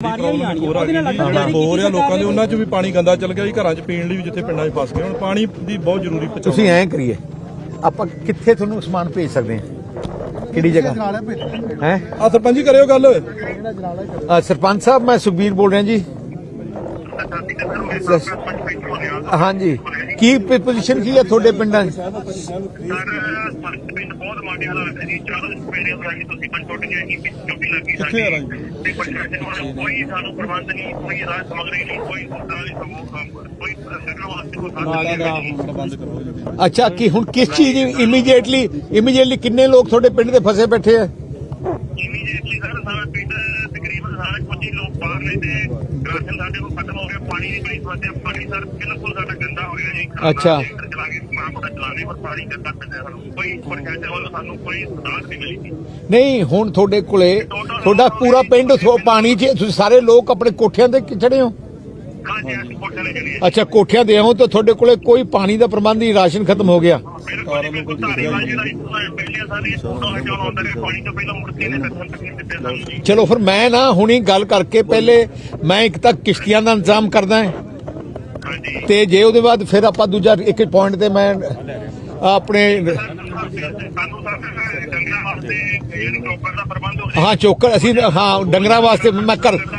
ਹੀ ਲੋਕਾਂ ਦੇ ਉਹਨਾਂ 'ਚ ਵੀ ਪਾਣੀ ਗੰਦਾ ਚੱਲ ਗਿਆ ਜੀ ਘਰਾਂ 'ਚ ਪੀਣ ਲਈ ਵੀ ਜਿੱਥੇ ਪਿੰਡਾਂ 'ਚ ਫਸ ਗਏ ਹੁਣ ਪਾਣੀ ਦੀ ਬਹੁਤ ਜ਼ਰੂਰੀ ਤੁਸੀਂ ਐਂ ਕਰੀਏ ਆਪਾਂ ਕਿੱਥੇ ਤੁਹਾਨੂੰ ਸਮਾਨ ਭੇਜ ਸਕਦੇ ਹਾਂ? ਕਿਹੜੀ ਜਗ੍ਹਾ? ਹੈ? ਆ ਸਰਪੰਚ ਜੀ ਕਰਿਓ ਗੱਲ। ਸਰਪੰਚ ਸਾਹਿਬ ਮੈਂ ਸੁਖਬੀਰ ਬੋਲ ਰਿਹਾ ਜੀ। ਹਾਂਜੀ। ਕੀ ਪੋਜੀਸ਼ਨ ਕੀ ਹੈ ਤੁਹਾਡੇ ਪਿੰਡਾਂ 'ਚ ਅੱਛਾ ਕੀ ਹੁਣ ਕਿਸ ਚੀਜ਼ ਇਮੀਡੀਏਟਲੀ ਇਮੀਡੀਏਟਲੀ ਕਿੰਨੇ ਲੋਕ ਤੁਹਾਡੇ ਪਿੰਡ ਦੇ ਫਸੇ ਬੈਠੇ ਆ? ਇਮੀਡੀਏਟਲੀ ਸਰ ਸਾਰਾ ਹੀ ਲੋਕ ਬਾਹਰ ਨੇ ਤੇ ਰਾਸ਼ਨ ਸਾਡੇ ਕੋਲ ਖਤਮ ਹੋ ਗਿਆ ਪਾਣੀ ਦੀ ਬੜੀ ਸਮੱਸਿਆ ਪਾਣੀ ਸਰ ਬਿਲਕੁਲ ਸਾਡਾ ਗੰਦਾ ਹੋ ਗਿਆ ਜੀ। ਅੱਛਾ। ਚਲਾਗੇ ਮਾਂ ਮੋਟਾ ਚਲਾਣੇ ਪਰ ਪਾਣੀ ਗੰਦਾ ਪੈਂਦਾ ਸਾਨੂੰ। ਕੋਈ ਪ੍ਰਸ਼ਾਸਨ ਵੱਲੋਂ ਸਾਨੂੰ ਕੋਈ ਸੁਧਾਰ ਨਹੀਂ ਮਿਲੀ ਜੀ। ਨਹੀਂ ਹੁਣ ਤੁਹਾਡੇ ਕੋਲੇ ਤੁਹਾਡਾ ਪੂਰਾ ਪਿੰਡ ਥੋ- ਪਾਣੀ 'ਚ ਤੁਸੀਂ ਸਾਰੇ ਲੋਕ ਆਪਣੇ ਕੋਠਿਆਂ ਤੇ ਚੜੇ ਹੋ? ਹਾਂਜੀ। ਅਸੀਂ ਅੱਛਾ ਕੋਠਿਆਂ ਤੇ ਆਓ ਤਾਂ ਤੁਹਾਡੇ ਕੋਲੇ ਕੋਈ ਪਾਣੀ ਦਾ ਪ੍ਰਬੰਧ ਨਹੀਂ ਰਾਸ਼ਨ ਖਤਮ ਹੋ ਗਿਆ। ਬਿਲਕੁਲ ਜੀ, ਬਿਲਕੁਲ। ਧਾਰੀਵਾਲ ਜਿਹੜਾ ਇੱਕ ਪਹਿਲੇ ਸਾਰੇ ਤੋਂ ਹਟਾਉਣ ਆਉਂਦਾ ਰਿਹਾ ਪਾਣੀ ਤੋਂ ਪਹਿਲਾਂ ਮੁਰਤੀ ਨੇ ਫਿਰ ਤੱਕ ਦਿੱਤੇ ਸਾਨੂੰ ਜੀ। ਚਲੋ ਫਿਰ ਮੈਂ ਨਾ ਹੁਣੀ ਗੱਲ ਕਰਕੇ ਪਹਿਲੇ ਮੈਂ ਇੱਕ ਤਾਂ ਕਿਸ਼ਤੀਆਂ ਦਾ ਇੰਤਜ਼ਾਮ ਕਰਦਾ ਹਾਂ। ਤੇ ਜੇ ਉਹਦੇ ਬਾਅਦ ਫਿਰ ਆਪਾਂ ਦੂਜਾ ਇੱਕ ਪੁਆਇੰਟ ਤੇ ਮੈਂ ਆਪਣੇ ਦਾ ਹੋ ਚੋਕਰ ਅਸੀਂ ਹਾਂ ਡੰਗਰਾਂ ਵਾਸਤੇ ਮੈਂ ਕਰ ਦਾ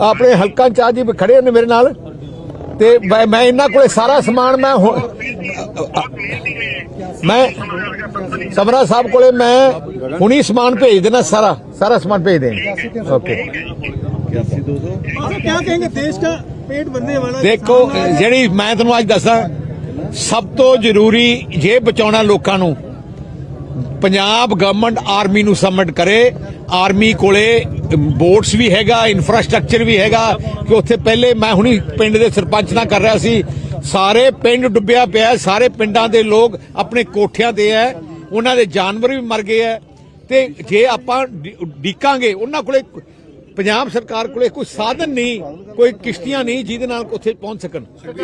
ਆਪਣੇ ਹਲਕਾ ਚਾਹ ਜੀ ਖੜੇ ਨੇ ਮੇਰੇ ਨਾਲ ਤੇ ਮੈਂ- ਮੈਂ ਇਹਨਾਂ ਕੋਲੇ ਸਾਰਾ ਸਮਾਨ ਮੈਂ ਹੁਣ ਮੈਂ ਸਮਰਾ ਸਾਹਿਬ ਕੋਲੇ ਮੈਂ ਹੁਣੀ ਸਮਾਨ ਭੇਜ ਦੇਣਾ ਸਾਰਾ ਸਾਰਾ ਸਮਾਨ ਭੇਜ ਦੇਣਾ ਓਕੇ क्या कहेंगे देश का पेट भरने वाला ਦੇਖੋ ਜਿਹੜੀ ਮੈਂ ਤੁਹਾਨੂੰ ਅੱਜ ਦੱਸਾਂ ਸਭ ਤੋਂ ਜ਼ਰੂਰੀ ਜੇ ਬਚਾਉਣਾ ਲੋਕਾਂ ਨੂੰ ਪੰਜਾਬ ਗਵਰਨਮੈਂਟ ਆਰਮੀ ਨੂੰ ਸਬਮਿਟ ਕਰੇ। ਆਰਮੀ ਕੋਲੇ ਬੋਟਸ ਵੀ ਹੈਗਾ ਇਨਫਰਾਸਟ੍ਰਕਚਰ ਵੀ ਹੈਗਾ ਕਿ ਉੱਥੇ ਪਹਿਲੇ ਮੈਂ ਹੁਣੀ ਪਿੰਡ ਦੇ ਸਰਪੰਚ ਨਾਲ ਕਰ ਰਿਹਾ ਸੀ। ਸਾਰੇ ਪਿੰਡ ਡੁੱਬਿਆ ਪਿਆ ਸਾਰੇ ਪਿੰਡਾਂ ਦੇ ਲੋਕ ਆਪਣੇ ਕੋਠਿਆਂ ਤੇ ਹੈ, ਉਹਨਾਂ ਦੇ ਜਾਨਵਰ ਵੀ ਮਰ ਗਏ ਹੈ। ਤੇ ਜੇ ਆਪਾਂ ਡੀਕਾਂਗੇ ਉਹਨਾਂ ਕੋਲੇ ਪੰਜਾਬ ਸਰਕਾਰ ਕੋਲੇ ਕੋਈ ਸਾਧਨ ਨਹੀਂ, ਕੋਈ ਕਿਸ਼ਤੀਆਂ ਨਹੀਂ ਜਿਹਦੇ ਨਾਲ ਉੱਥੇ ਪਹੁੰਚ ਸਕਣ।